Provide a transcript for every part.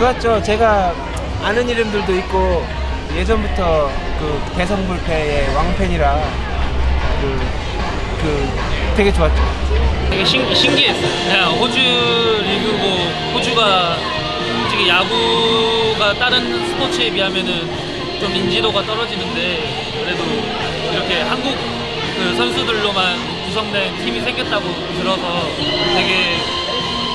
좋았죠. 제가 아는 이름들도 있고 예전부터 그 대성 불패의 왕팬이라 그, 그 되게 좋았죠. 되게 신, 신기했어요. 호주 리그고 호주가 솔직히 야구가 다른 스포츠에 비하면은 좀 인지도가 떨어지는데 그래도 이렇게 한국 그 선수들로만 구성된 팀이 생겼다고 들어서 되게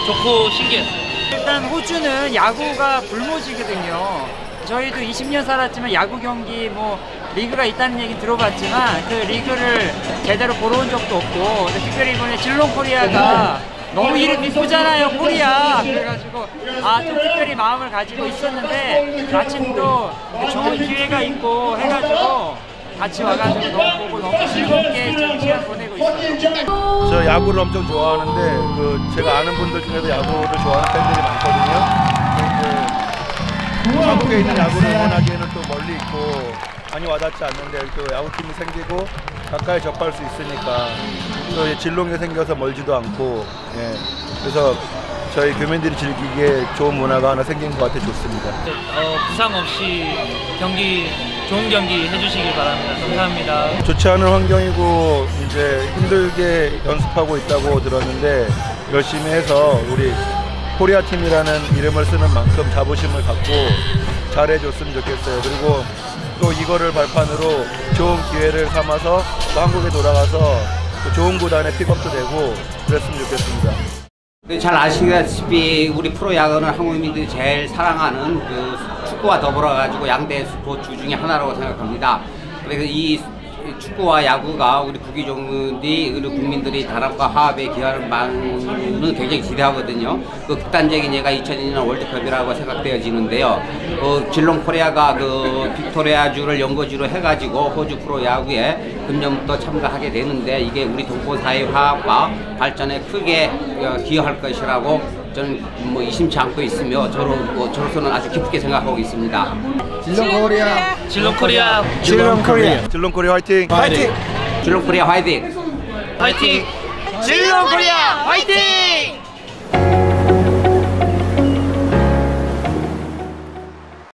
좋고 신기했어요. 일단 호주는 야구가 불모지거든요. 저희도 20년 살았지만 야구 경기 뭐 리그가 있다는 얘기 들어봤지만 그 리그를 제대로 보러 온 적도 없고 특별히 이번에 질롱 코리아가 너무 이름 이쁘잖아요 코리아 그래가지고 아 좀 특별히 마음을 가지고 있었는데 마침 또 좋은 기회가 있고 해가지고 같이 와가지고 너무 보고 너무 즐겁게 지금 시간 보내고 있어요. 저 야구를 엄청 좋아하는데 그 제가 아는 분들 중에도 야구를 좋아하는 팬들이 많거든요. 근데 한국에 있는 야구를 응원하기에는 또 멀리 있고 많이 와닿지 않는데 또 야구팀이 생기고 가까이 접할 수 있으니까 또 진롱에 생겨서 멀지도 않고 예. 그래서 저희 교민들이 즐기기에 좋은 문화가 하나 생긴 것 같아 좋습니다. 어, 부상 없이 경기 좋은 경기 해주시길 바랍니다. 감사합니다. 좋지 않은 환경이고 이제 힘들게 연습하고 있다고 들었는데 열심히 해서 우리 코리아 팀이라는 이름을 쓰는 만큼 자부심을 갖고 잘해줬으면 좋겠어요. 그리고 또 이거를 발판으로 좋은 기회를 삼아서 또 한국에 돌아가서 또 좋은 구단에 픽업도 되고 그랬으면 좋겠습니다. 네, 잘 아시다시피 우리 프로야구는 한국민들이 제일 사랑하는 그 축구와 더불어 가지고 양대 스포츠 중에 하나라고 생각합니다. 그래서 이 축구와 야구가 우리 구기종들이 우리 국민들이 단합과 화합에 기여하는 바는 굉장히 기대하거든요. 그 극단적인 예가 2002년 월드컵이라고 생각되어지는데요. 그 질롱 코리아가 그 빅토리아주를 연고지로 해가지고 호주 프로 야구에 금년부터 참가하게 되는데 이게 우리 동포 사회 화합과 발전에 크게 어, 기여할 것이라고 저는 뭐 의심치 않고 있으며 저로 뭐 저로서는 아주 기쁘게 생각하고 있습니다. 질롱 코리아. 질롱 코리아. 질롱 코리아 화이팅! 파이팅! 질롱 코리아 화이팅! 파이팅! 질롱 코리아 화이팅!